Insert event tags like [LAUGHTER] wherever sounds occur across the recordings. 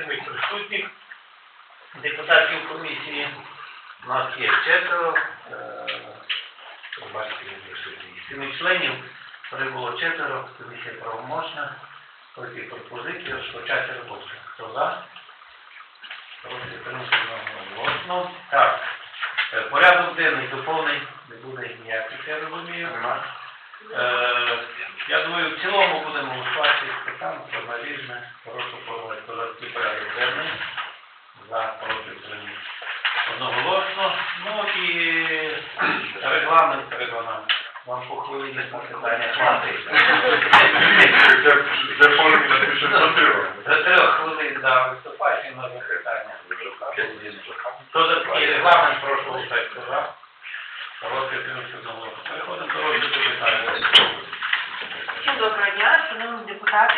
семи присутніх депутатів комісії. У нас є четверо. Семи членів прибуло четверо, комісія правоможна. Тільки пропозиції, розпочати роботу. Хто за? Проти голосно. Так, е, порядок денний доповнень не буде ніяких, я розумію. Е, я думаю, в цілому будемо голосувати питання про наліжне, прошу проводити порядок денний. За проти утримання. Одноголосно. Ну і регламент треба нам. Вам по хвилині на питання напишемо. За трьох хвилин да, виступаєш і на запитання. Хто за такий регламент, прошу одноголосно. Переходимо до розгляду питання. Доброго дня, шановні депутати.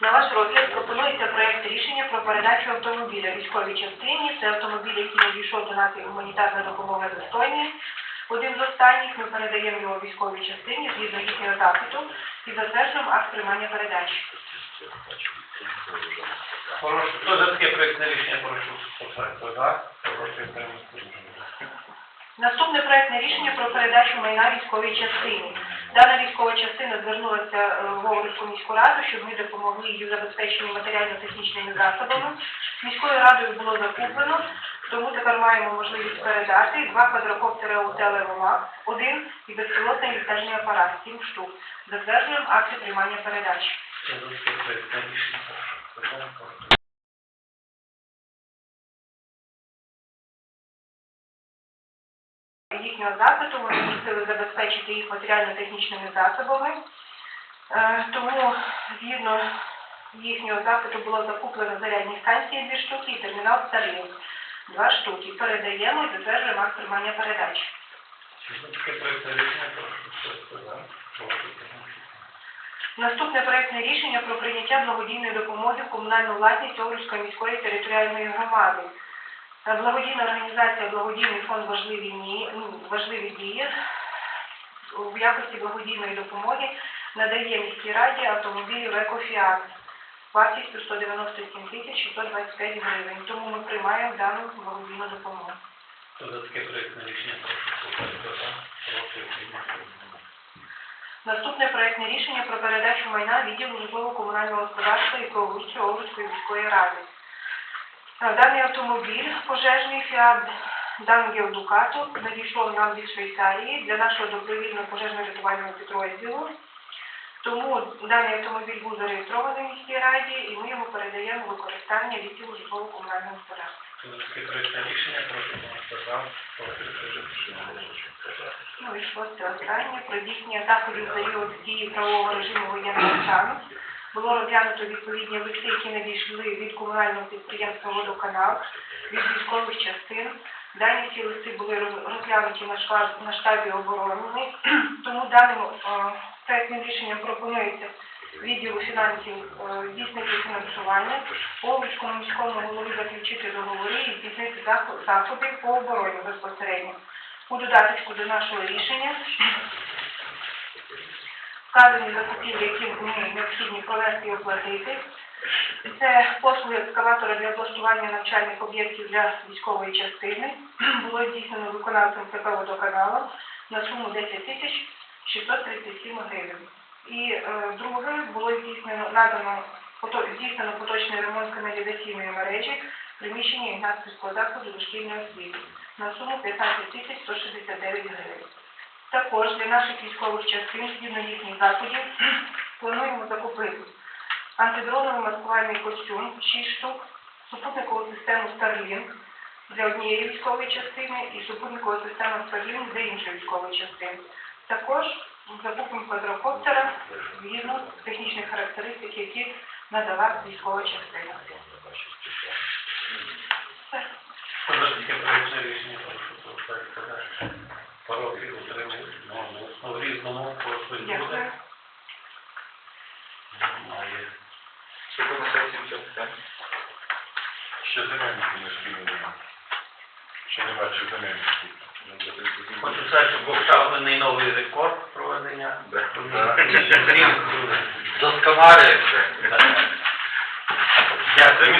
На ваш розгляд пропонується проект рішення про передачу автомобіля військовій частині. Це автомобіль, який надійшов до нас як гуманітарна допомога достойні. Один з останніх ми передаємо його військовій частині згідно їхнього запиту і затверджуємо акт приймання передачі. Прошу, хто за таке проєктне рішення, прошу. За? Утримання Наступне проектне рішення про передачу майна військовій частині. Дана військова частина звернулася е, в Овруцьку міську раду, щоб ми допомогли їй у забезпеченні матеріально-технічними засобами. Міською радою було закуплено, тому тепер маємо можливість передати два квадрокоптери УТЛ «Ломак», один і безпілотний літальний апарат, сім штук. Затверджуємо акти приймання передачі. Їхнього запиту, ми просили забезпечити їх матеріально-технічними засобами. Е, Тому згідно їхнього запиту було закуплено зарядні станції дві штуки і термінал Starlink два штуки. Передаємо і затверджуємо акт приймання передачі. Що таке проєктне рішення. Наступне про прийняття благодійної допомоги в комунальну власність Овруцької міської територіальної громади. Е, Благодійна організація Благодійний фонд важливі, ні- ну, важливі дії в якості благодійної допомоги надає міській раді автомобілів «Екофіат» вартістю 197 тисяч 625 гривень. Тому ми приймаємо дану благодійну допомогу. За таке проєктне рішення. Наступне проектне рішення про передачу майна відділу житлово-комунального господарства і благоустрою Овруцької міської ради. Даний автомобіль пожежний Фіат Дангел Дукато надійшов нам від Швейцарії для нашого добровільного пожежно-рятувального підрозділу. Тому даний автомобіль був зареєстрований в міській раді і ми його передаємо в використання відділу житлово-комунального господарства. Утримання. Ну і шосте останнє про здійснення заходів період дії правового режиму воєнного стану. Було розглянуто відповідні листи, які надійшли від комунального підприємства «Водоканал», від військових частин. Дані ці листи були розглянуті на штабі оборони. [CLEARS THROAT] Тому даним е, проектним рішенням пропонується відділу фінансів е, здійснити фінансування, Овруцькому міському голові заключити договори і здійснити заходи по обороні безпосередньо. У додаточку до нашого рішення вказані закупівлі, які необхідні провести і оплатити. Це послуги екскаватора для облаштування навчальних об'єктів для військової частини. Було здійснено виконавцем ЦП водоканалу на суму 10 тисяч 637 гривень. І е, друге було здійснено надано здійснено поточний ремонт каналізаційної мережі в приміщенні Ігнатського закладу дошкільної освіти на суму 15 тисяч 169 гривень. Також для наших військових частин, згідно їхніх заходів, [CLEARS THROAT] плануємо закупити антидроновий маскувальний костюм 6 штук, супутникову систему Starlink для однієї військової частини і супутникову систему Starlink для іншої військової частини. Також закупимо квадрокоптера згідно з технічних характеристик, які надала військова частина. Все. За? Проти. Ну, в різному просто буде. Немає. Що по на сесії все? Ще земельні книжки не нема. Ще нема чи земельні. Хочу сказати, що був встановлений новий рекорд проведення. Комісії. Рівно. Досконалюється. Так. Дякую.